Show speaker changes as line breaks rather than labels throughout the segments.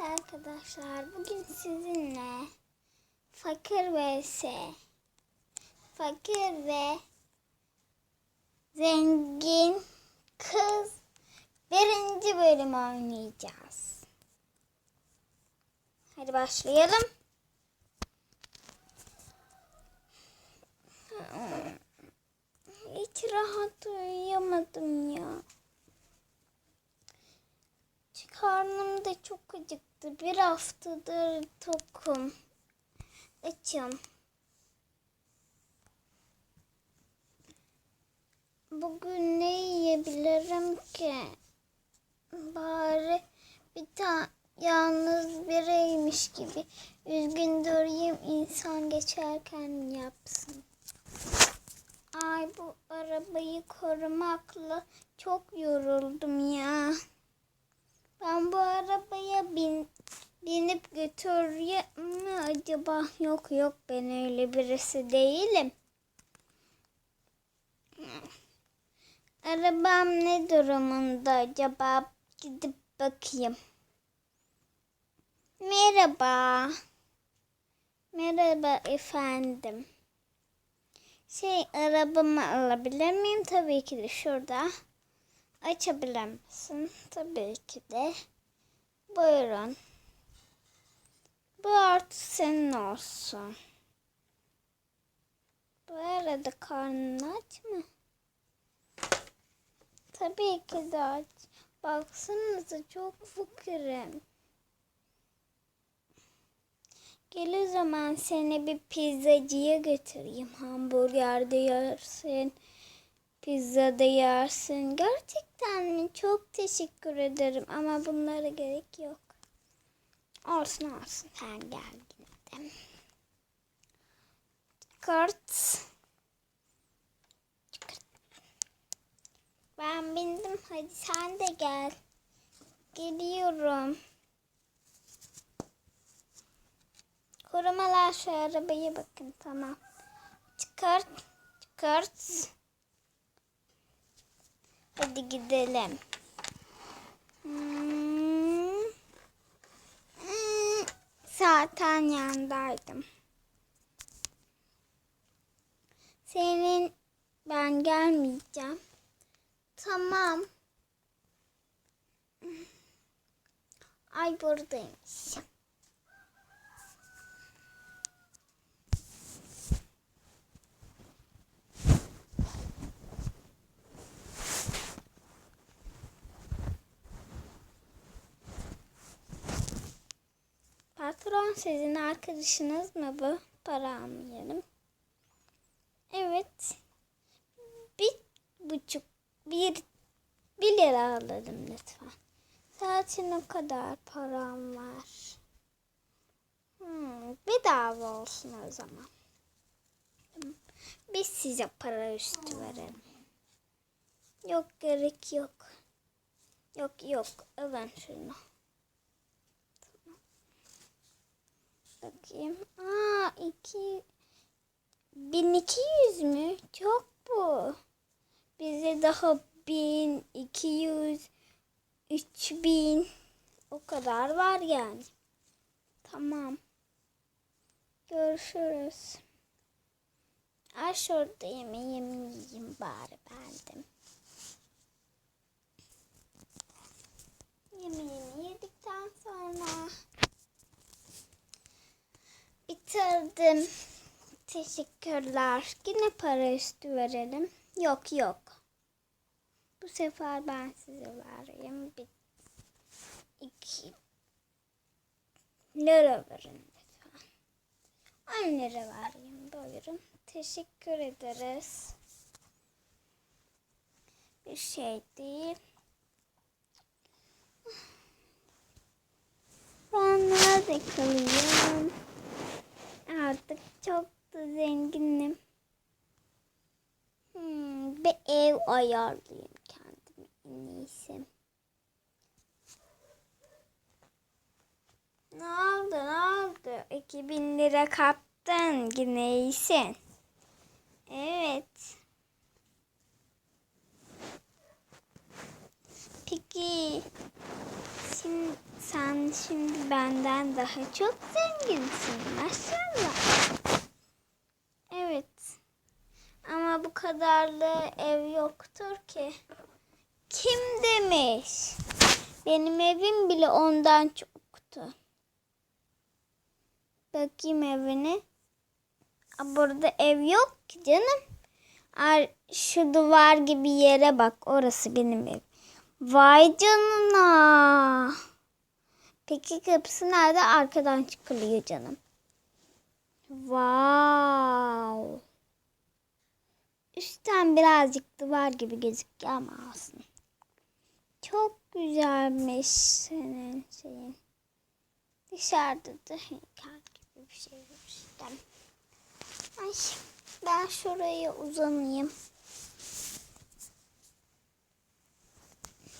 Evet arkadaşlar bugün sizinle fakir vs fakir ve zengin kız birinci bölüm oynayacağız. Hadi başlayalım. Hiç rahat uyuyamadım ya. Karnım da çok acıktı. Bir haftadır tokum. Açım. Bugün ne yiyebilirim ki? Bari bir tane yalnız bireymiş gibi Ben bu arabaya bin, binip götüreyim mi acaba? Yok yok ben öyle birisi değilim. Arabam ne durumunda acaba? Gidip bakayım. Merhaba. Merhaba efendim. Şey arabamı alabilir miyim? Tabii ki de şurada. Açabilir misin? Tabii ki de. Buyurun. Bu artı senin olsun. Bu arada karnın aç mı? Tabii ki de aç. Baksanıza çok fakirim. Gel o zaman seni bir pizzacıya götüreyim. Hamburger de yersin. Pizza da yersin. Gerçekten mi? Çok teşekkür ederim ama bunlara gerek yok. Olsun olsun sen gel yine de. Kart. Ben bindim. Hadi sen de gel. Geliyorum. Korumalar şu arabaya bakın tamam. Çıkart. Çıkart. Hadi gidelim. Zaten yandaydım. Senin ben gelmeyeceğim. Tamam. Ay buradaymış. Sizin arkadaşınız mı bu? Para almayalım. Evet. Bir buçuk, bir, bir lira alalım lütfen. Zaten o kadar param var. Hmm, bedava olsun o zaman. Biz size para üstü verelim. Yok gerek yok. Yok yok. Alın şunu. Bakayım. Aa iki. 1200 mü? Çok bu. Bize daha 1200 3000 o kadar var yani. Tamam. Görüşürüz. Ay şurada yemeğimi yiyeyim bari bendim. Yemeğimi bitirdim. Teşekkürler. Yine para üstü verelim. Yok yok. Bu sefer ben size vereyim. Bir iki lira verin lütfen. On lira vereyim. Buyurun. Teşekkür ederiz. Bir şey değil. Ben nerede kalıyorum? Artık çok da zenginim. Hmm, bir ev ayarlayayım kendime en iyisi. Ne oldu ne oldu? 2000 lira kaptın yine iyisin. Evet. Peki şimdi sen şimdi benden daha çok zenginsin maşallah. Evet. Ama bu kadarlı ev yoktur ki. Kim demiş? Benim evim bile ondan çoktu. Bakayım evine. Aa, Burada ev yok ki canım. Şu duvar gibi yere bak. Orası benim ev. Vay canına. Peki kapısı nerede? Arkadan çıkılıyor canım. Wow. Üstten birazcık duvar gibi gözüküyor ama aslında. Çok güzelmiş senin şeyin. Dışarıda da heykel gibi bir şey işte. Ay ben şuraya uzanayım.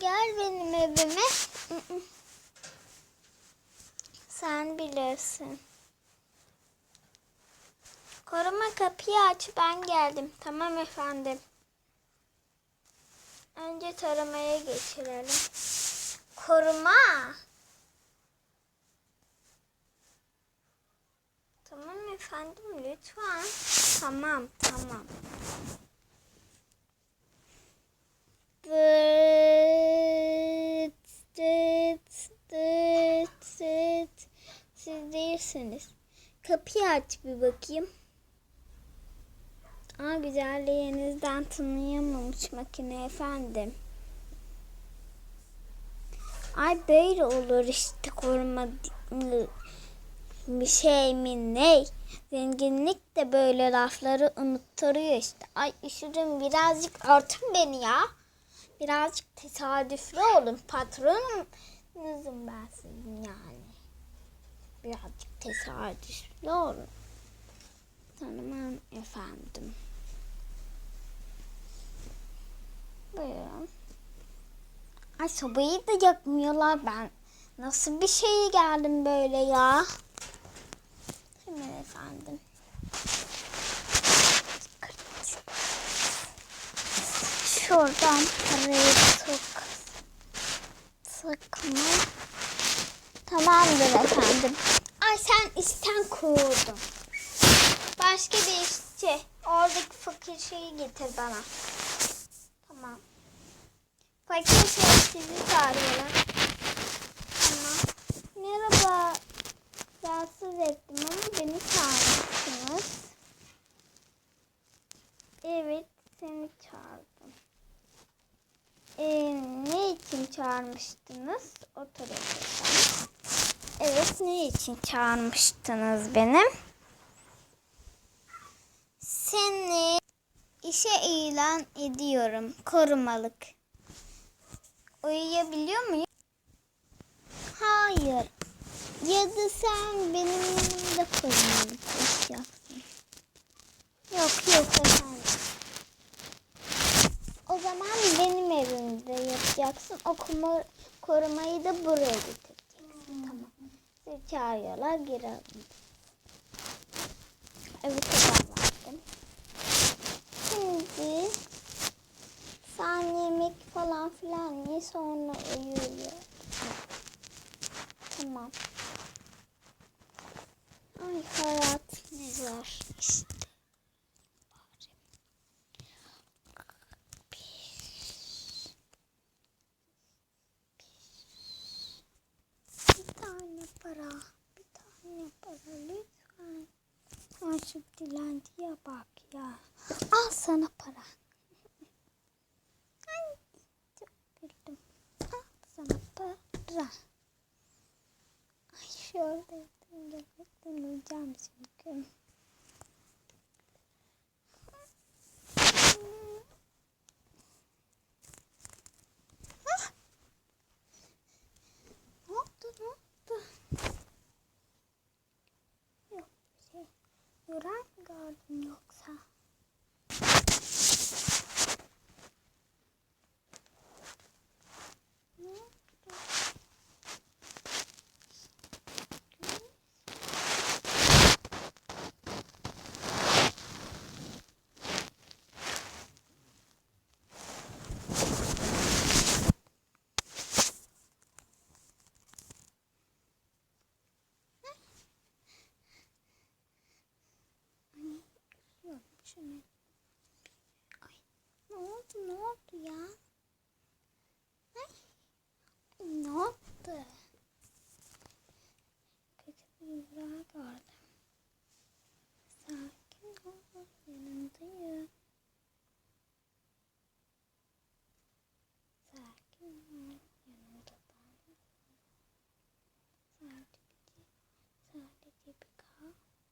Gel benim evime. Sen bilirsin. Koruma kapıyı aç ben geldim. Tamam efendim. Önce taramaya geçirelim. Koruma. Tamam efendim lütfen. Tamam tamam. Dıt, Değilsiniz. Kapıyı aç bir bakayım. Aa güzelliğinizden tanıyamamış makine efendim. Ay böyle olur işte koruma bir şey mi ne? Zenginlik de böyle lafları unutturuyor işte. Ay üşüdüm birazcık örtün beni ya. Birazcık tesadüflü olun. Patronunuzum ben sizin yani. Birazcık tesadüflü olun. Tanımam efendim. Buyurun. Ay sobayı da yakmıyorlar ben. Nasıl bir şeye geldim böyle ya? Hemen efendim. Şuradan parayı sok. Sıkma. Tamamdır efendim. Ay sen isten kurdun. Başka bir işçi. Oradaki fakir şeyi getir bana. Tamam. Fakir şey sizi çağırıyorlar. Tamam. Merhaba. Rahatsız ettim ama beni çağırmışsınız. Evet, seni çağırdım. Ee, ne için çağırmıştınız? Otur efendim. Evet, ne için çağırmıştınız benim? Seni işe ilan ediyorum. Korumalık. Uyuyabiliyor muyum? Hayır. Ya da sen benim yanımda korumalık yapacaksın. Yok yok efendim. Zaman benim evimde yapacaksın. O kuma- korumayı da buraya getireceksin. Tamam. Sizi çağırıyorlar. Alın. Evet haber verdim. Şimdi sen yemek falan filan ye sonra uyuyor. Tamam. Ay hayat ne zor işte. Bir tane para, bir tane para lütfen. Şu dilenciye bak ya. Al sana para. Ay çok güldüm. Al sana para. Ay şuradaydım gerçekten uyuyacağım çünkü. Ah! Ne oldu ne oldu? Yok bir şey. Yoran mı gördün yoksa? しゅ。